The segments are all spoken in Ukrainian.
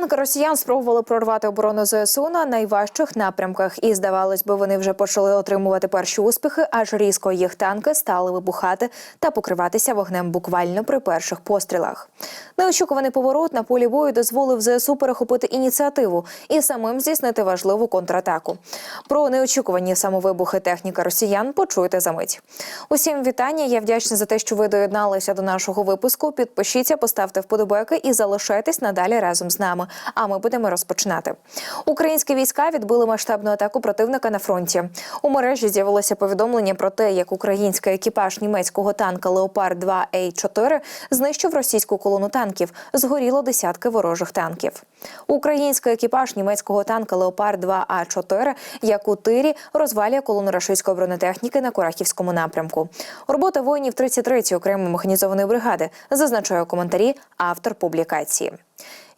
Танки росіян спробували прорвати оборону ЗСУ на найважчих напрямках, і здавалось би, вони вже почали отримувати перші успіхи, аж різко їх танки стали вибухати та покриватися вогнем буквально при перших пострілах. Неочікуваний поворот на полі бою дозволив ЗСУ перехопити ініціативу і самим здійснити важливу контратаку. Про неочікувані самовибухи техніка росіян почуєте за мить. Усім вітання. Я вдячна за те, що ви доєдналися до нашого випуску. Підпишіться, поставте вподобайки і залишайтесь надалі разом з нами. А ми будемо розпочинати. Українські війська відбили масштабну атаку противника на фронті. У мережі з'явилося повідомлення про те, як український екіпаж німецького танка Леопард 2 а 4 знищив російську колону танків. Згоріло десятки ворожих танків. Український екіпаж німецького танка Леопард 2 а 4 як у тирі розвалює колону рашистської бронетехніки на Курахівському напрямку. Робота воїнів 33-ї окремої механізованої бригади зазначає у коментарі автор публікації.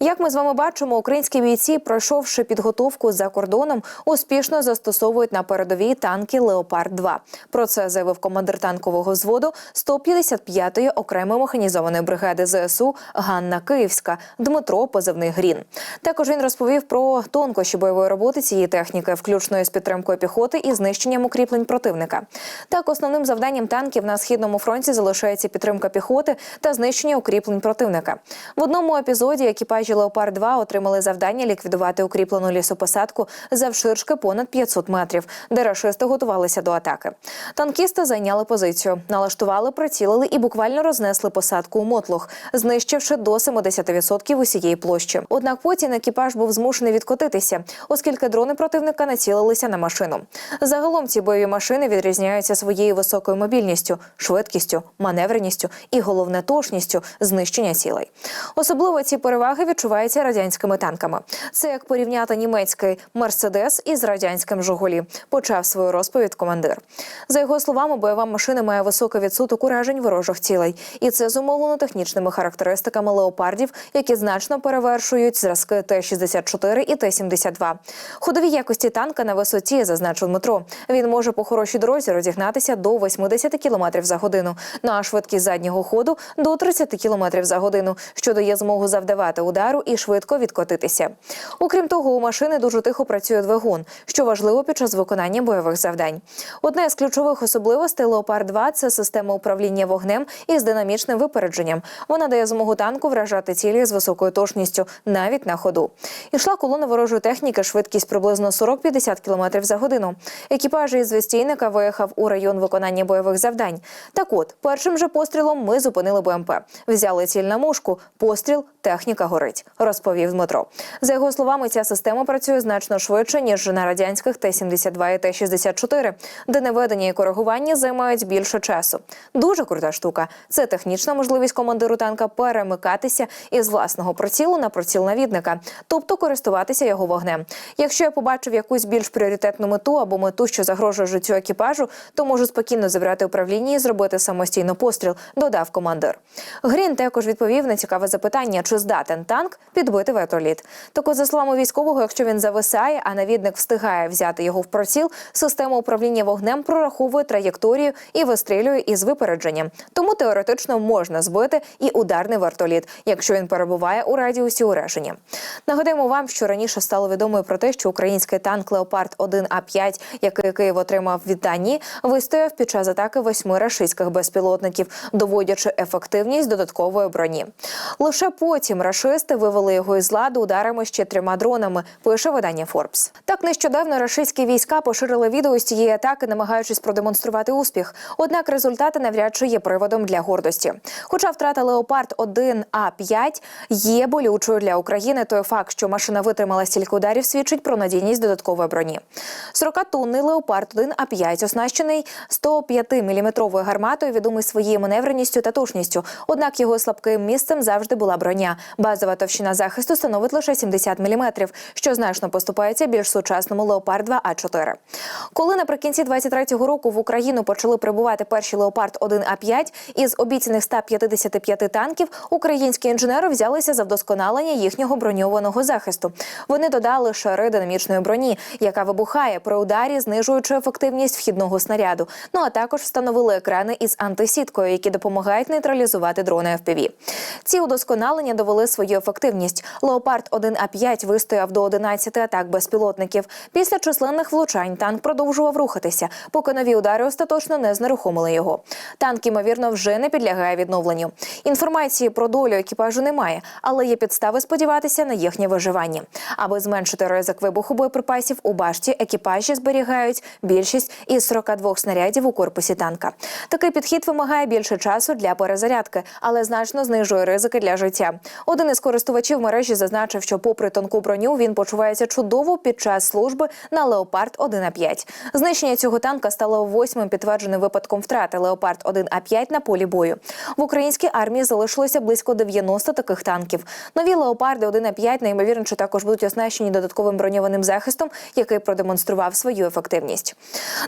Як ми з вами бачимо, українські бійці, пройшовши підготовку за кордоном, успішно застосовують на передовій танки Леопард 2 Про це заявив командир танкового взводу 155-ї окремої механізованої бригади ЗСУ Ганна Київська Дмитро Позивний Грін. Також він розповів про тонкощі бойової роботи цієї техніки, включно з підтримкою піхоти і знищенням укріплень противника. Так, основним завданням танків на східному фронті залишається підтримка піхоти та знищення укріплень противника. В одному епізоді екіпажі Леопард 2 отримали завдання ліквідувати укріплену лісопосадку завширшки понад 500 метрів, де рашисти готувалися до атаки. Танкісти зайняли позицію, налаштували, прицілили і буквально рознесли посадку у мотлох, знищивши до 70% усієї площі. Однак потім екіпаж був змушений відкотитися, оскільки дрони противника націлилися на машину. Загалом ці бойові машини відрізняються своєю високою мобільністю, швидкістю, маневреністю і головне точністю знищення цілей. Особливо ці переваги відчуваються радянськими танками. Це як порівняти німецький Мерседес із радянським Жигулі. Почав свою розповідь командир. За його словами, бойова машина має високий відсоток уражень ворожих цілей, і це зумовлено технічними характеристиками леопардів, які значно перевершують зразки Т-64 і Т-72. Ходові якості танка на висоті зазначив Дмитро. Він може по хорошій дорозі розігнатися до 80 км за годину, на швидкість заднього ходу до 30 км за годину, що дає змогу завдавати удару і швидко відкотитися. Окрім того, у машини дуже тихо працює двигун, що важливо під час виконання бойових завдань. Одна з ключових особливостей Леопард 2 це система управління вогнем із динамічним випередженням. Вона дає змогу танку вражати цілі з високою точністю навіть на ходу. Ішла колона ворожої техніки, швидкість приблизно 40-50 км за годину. Екіпаж із Вестійника виїхав у район виконання бойових завдань. Так от, першим же пострілом ми зупинили БМП. Взяли ціль на мушку. Постріл, техніка горить, розповів Дмитро. За його словами, ця система працює значно швидше ніж на радянських Т-72 і Т-64, де наведення і коригування займають більше часу. Дуже крута штука. Це технічна можливість командиру танка перемикатися із власного прицілу на приціл навідника, тобто користуватися його вогнем. Якщо я побачив якусь більш пріоритетну мету або мету, що загрожує життю екіпажу, то можу спокійно забрати управління і зробити самостійно постріл. Додав командир. Грін також відповів на цікаве запитання, чи здатен танк підбити вертоліт. Так от, за словами військового, якщо він зависає, а навідник встигає взяти його в приціл, система управління вогнем прораховує траєкторію і вистрілює із випередженням. Тому теоретично можна збити і ударний вертоліт, якщо він перебуває у радіусі ураження. Нагадаємо вам, що раніше стало відомо про те, що український танк Леопард 1 а 5 який Київ отримав від Данії, вистояв під час атаки восьми рашистських безпілотників, доводячи ефективність додаткової броні. Лише потім рашисти вивели його із ладу ударами ще трьома дронами. Пише видання Forbes. Так нещодавно рашистські війська поширили відео з цієї атаки, намагаючись продемонструвати успіх. Однак результати навряд чи є приводом для гордості. Хоча втрата Леопард 1 а 5 є болючою для України, той факт, що машина витримала стільки ударів, свідчить про надійність додаткової броні. 40-тонний Леопард 1 а 5 оснащений 105-мм гарматою, відомий своєю маневреністю та точністю. Однак його слабким місцем завжди була броня. Базова товщина захисту становить лише 70 мм, що значно поступається більш сучасному Леопард 2 а 4 Коли наприкінці 23-го року в Україну почали прибувати перші Леопард 1 а 5 із обіцяних 155 танків, українські інженери взялися за вдосконалення їхнього броньованого захисту. Вони додали шари динамічної броні, яка вибухає при ударі, знижуючи ефективність вхідного снаряду. Ну а також встановили екрани із антисіткою, які допомагають нейтралізувати дрони FPV. Ці удосконалення довели свою ефективність ефективність. Леопард 1 а 5 вистояв до 11 атак безпілотників. Після численних влучань танк продовжував рухатися, поки нові удари остаточно не знерухомили його. Танк, ймовірно, вже не підлягає відновленню. Інформації про долю екіпажу немає, але є підстави сподіватися на їхнє виживання. Аби зменшити ризик вибуху боєприпасів у башті, екіпажі зберігають більшість із 42 снарядів у корпусі танка. Такий підхід вимагає більше часу для перезарядки, але значно знижує ризики для життя. Один із користувачів мережі зазначив, що, попри тонку броню, він почувається чудово під час служби на Леопард 1 а 5 Знищення цього танка стало восьмим підтвердженим випадком втрати Леопард 1 а 5 на полі бою. В українській армії залишилося близько 90 таких танків. Нові леопарди 1 а 5 найімовірніше також будуть оснащені додатковим броньованим захистом, який продемонстрував свою ефективність.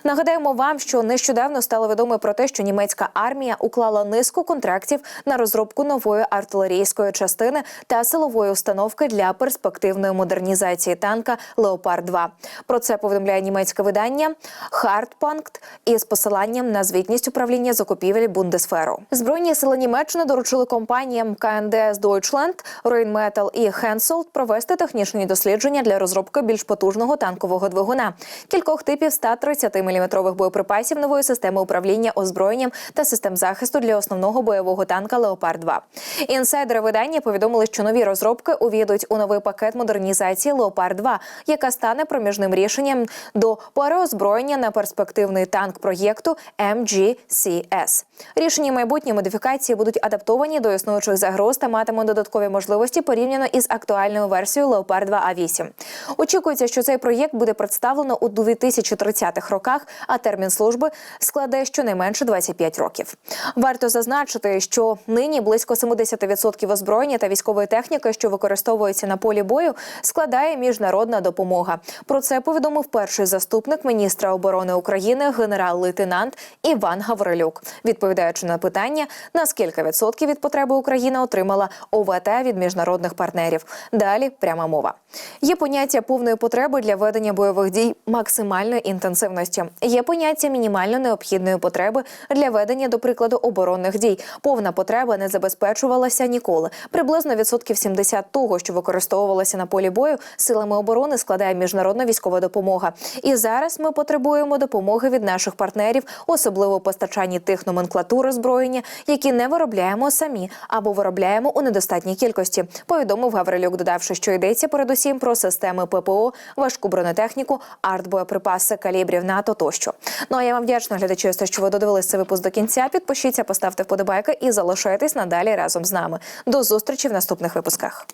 Нагадаємо вам, що нещодавно стало відомо про те, що німецька армія уклала низку контрактів на розробку нової артилерійської частини та силової установки для перспективної модернізації танка Леопард 2 Про це повідомляє німецьке видання Хартпанкт із посиланням на звітність управління закупівель Бундесферу. Збройні сили Німеччини доручили компаніям КНДС Deutschland, Rheinmetall і Hensoldt провести технічні дослідження для розробки більш потужного танкового двигуна, кількох типів 130 мм боєприпасів нової системи управління озброєнням та систем захисту для основного бойового танка Леопард 2 Інсайдери видання повідомили, що нові розробки увійдуть у новий пакет модернізації Леопард 2 яка стане проміжним рішенням до переозброєння на перспективний танк проєкту MGCS. Рішення майбутні модифікації будуть адаптовані до існуючих загроз та матимуть додаткові можливості порівняно із актуальною версією Леопард 2 а 8 Очікується, що цей проєкт буде представлено у 2030-х роках, а термін служби складе щонайменше 25 років. Варто зазначити, що нині близько 70% озброєння та військової техніки, що використовується на полі бою, складає міжнародна допомога. Про це повідомив перший заступник міністра оборони України генерал-лейтенант Іван Гаврилюк, відповідаючи на питання, на скільки відсотків від потреби Україна отримала ОВТ від міжнародних партнерів. Далі пряма мова. Є поняття повної потреби для ведення бойових дій максимальної інтенсивності. Є поняття мінімально необхідної потреби для ведення, до прикладу, оборонних дій. Повна потреба не забезпечувалася ніколи. Приблизно відсотків 70 того, що використовувалося на полі бою, силами оборони складає міжнародна військова допомога. І зараз ми потребуємо допомоги від наших партнерів, особливо постачанні тих номенклатур озброєння, які не виробляємо самі або виробляємо у недостатній кількості. Повідомив Гаврилюк, додавши, що йдеться передусім про системи ППО, важку бронетехніку, артбоєприпаси, калібрів НАТО тощо. Ну а я вам вдячна глядачі, що ви додивились цей випуск до кінця. Підпишіться, поставте вподобайки і залишайтесь надалі разом з нами. До зустрічі в наступних випусках.